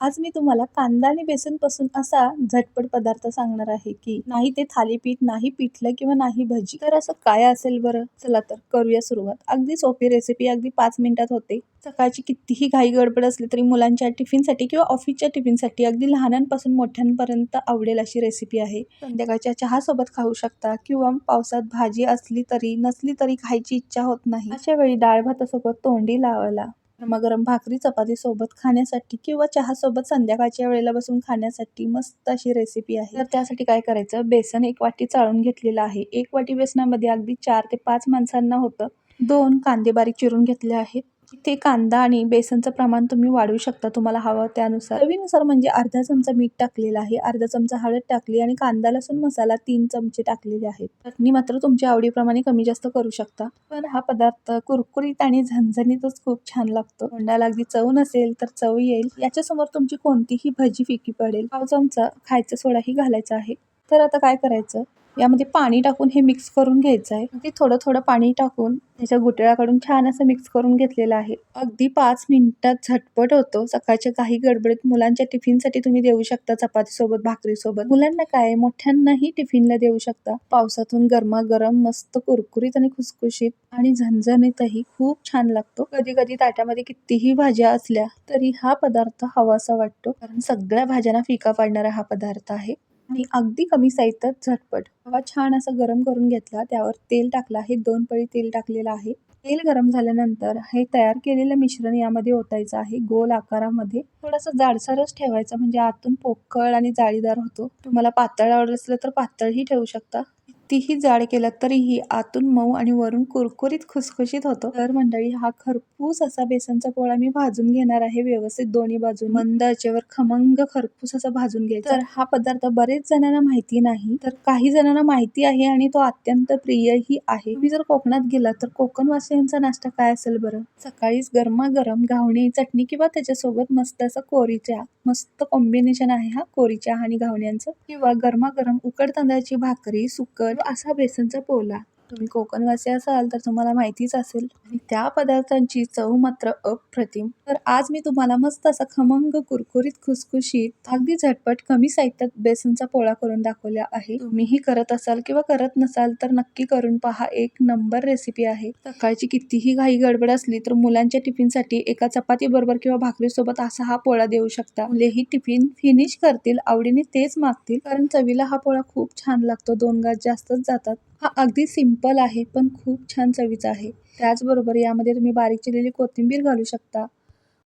आज मी तुम्हाला कांदा आणि बेसनपासून असा झटपट पदार्थ सांगणार आहे की नाही ते थालीपीठ नाही पिठलं किंवा नाही भजी. तर असं काय असेल बरं? चला तर करूया सुरुवात. अगदी सोपी रेसिपी अगदी पाच मिनिटात होते. सकाळची कितीही घाई गडबड असली तरी मुलांच्या टिफिनसाठी किंवा ऑफिसच्या टिफिनसाठी अगदी लहानांपासून मोठ्यांपर्यंत आवडेल अशी रेसिपी आहे. संध्याकाळच्या चहासोबत खाऊ शकता किंवा पावसात भाजी असली तरी नसली तरी खायची इच्छा होत नाही. अशा वेळी डाळ भातासोबत तोंडी लावायला गरमागरम भाकरी चपाती सोबत खाण्यासाठी किंवा चहा सोबत संध्याकाळच्या वेळेला बसून खाण्यासाठी मस्त अशी रेसिपी आहे. तर त्यासाठी काय करायचं? बेसन एक वाटी चाळून घेतलेलं आहे. एक वाटी बेसनामध्ये अगदी चार ते पाच माणसांना होतं. दोन कांदे बारीक चिरून घेतले आहेत. ते कांदा आणि बेसनचं प्रमाण तुम्ही वाढवू शकता तुम्हाला हवं त्यानुसार. चवीनुसार म्हणजे अर्धा चमचा मीठ टाकलेला आहे. अर्धा चमचा हळद टाकली आणि कांदा लसूण मसाला तीन चमचे टाकलेले आहेत. चटणी मात्र तुमच्या आवडीप्रमाणे कमी जास्त करू शकता. पण हा पदार्थ कुरकुरीत आणि झणझणीतच खूप छान लागतो. तोंडाला अगदी चव नसेल तर चव येईल. याच्यासमोर तुमची कोणतीही भजी फिकी पडेल. पाव चमचा खायचा सोडाही घालायचा आहे. तर आता काय करायचं? यामध्ये पाणी टाकून हे मिक्स करून घ्यायचं आहे. अगदी थोडं थोडं पाणी टाकून त्याच्या गुटळ्याकडून छान असं मिक्स करून घेतलेलं आहे. अगदी पाच मिनिटात झटपट होतो. सकाळच्या काही गडबडीत मुलांच्या टिफिनसाठी तुम्ही देऊ शकता चपाती सोबत मुलांना काय मोठ्यांनाही टिफिनला देऊ शकता. पावसातून गरमागरम मस्त कुरकुरीत आणि खुसखुशीत आणि झणझणीतही खूप छान लागतो. कधी कधी ताट्यामध्ये कितीही भाज्या असल्या तरी हा पदार्थ हवासा वाटतो. कारण सगळ्या भाज्यांना फिका पाडणारा हा पदार्थ आहे. आणि अगदी कमी साहित्यात झटपट. हवा छान असं गरम करून घेतला त्यावर तेल टाकलं आहे दोन पळी तेल टाकलेलं आहे. तेल गरम झाल्यानंतर हे तयार केलेलं मिश्रण यामध्ये ओतायचं आहे गोल आकारामध्ये. थोडंसं जाडसरच ठेवायचं म्हणजे आतून पोकळ आणि जाळीदार होतो. तुम्हाला पातळ आवडत असलं तर पातळही ठेवू शकता. कितीही जाड केलं तरीही आतून मऊ आणि वरून कुरकुरीत खुसखुशीत होतो. तर मंडळी हा खरपूस असा बेसनचा पोळा मी भाजून घेणार आहे व्यवस्थित दोन्ही बाजू मंद आचेवर खमंग खरपूस असा भाजून घ्यायचा. तर हा पदार्थ बरेच जणांना माहिती नाही तर काही जणांना माहिती आहे आणि तो अत्यंत प्रियही आहे. तुम्ही जर कोकणात गेला तर कोकणवासियांचा नाश्ता काय असेल बरं? सकाळीच गरमागरम घावणी चटणी किंवा त्याच्यासोबत मस्त असं कोरीच्या मस्त कॉम्बिनेशन आहे हा कोरीच्या आणि घावण्यांचं. किंवा गरमागरम उकड तांदळाची भाकरी सुकर असा बेसनचा पोला तुम्ही कोकणवासी असाल तर तुम्हाला माहितीच असेल. आणि त्या पदार्थांची चव मात्र अप्रतिम. तर आज मी तुम्हाला मस्त असा खमंग कुरकुरीत खुसखुशीत अगदी झटपट कमी साहित्यात बेसनचा पोळा करून दाखवला आहे. तुम्हीही करत असाल किंवा करत नसाल तर नक्की करून पहा. एक नंबर रेसिपी आहे. सकाळची कितीही घाई गडबड असली तर मुलांच्या टिफिनसाठी एका चपाती बरोबर किंवा भाकरीसोबत असा हा पोळा देऊ शकता. मुलेही टिफिन फिनिश करतील आवडीने तेच मागतील. कारण चवीला हा पोळा खूप छान लागतो. दोन गाज जास्तच जातात. हा अगदी सिंपल आहे पण खूप छान चवीचा आहे. त्याचबरोबर यामध्ये तुम्ही बारीक चिरलेली कोथिंबीर घालू शकता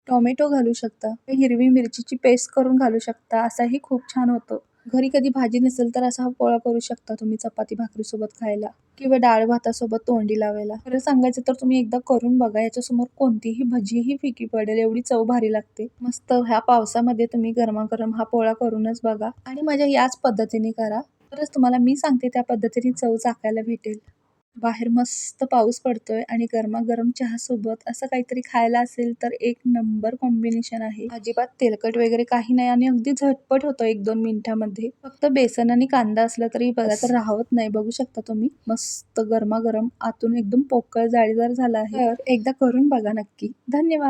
टोमॅटो घालू शकता हिरवी मिरचीची पेस्ट करून घालू शकता असाही खूप छान होतो. घरी कधी भाजी नसेल तर असा हा पोळा करू शकता तुम्ही चपाती भाकरीसोबत खायला किंवा डाळ भातासोबत तोंडी लावायला. खरं सांगायचं तर तुम्ही एकदा करून बघा याच्यासमोर कोणतीही भजीही फिकी पडेल एवढी चव भारी लागते. मस्त ह्या पावसामध्ये तुम्ही गरमागरम हा पोळा करूनच बघा आणि माझ्या याच पद्धतीने करा. तरच तुम्हाला मी सांगते त्या पद्धतीने चव चाकायला भेटेल. बाहेर मस्त पाऊस पडतोय आणि गरमागरम चहासोबत असं काहीतरी खायला असेल तर एक नंबर कॉम्बिनेशन आहे. अजिबात तेलकट वगैरे काही नाही आणि अगदी झटपट होतो एक दोन मिनिटामध्ये. फक्त बेसन आणि कांदा असला तरी बघा तर राहत नाही बघू शकता तुम्ही. मस्त गरमागरम आतून एकदम पोकळ जाळीदार झाला आहे. तर एकदा करून बघा नक्की. धन्यवाद.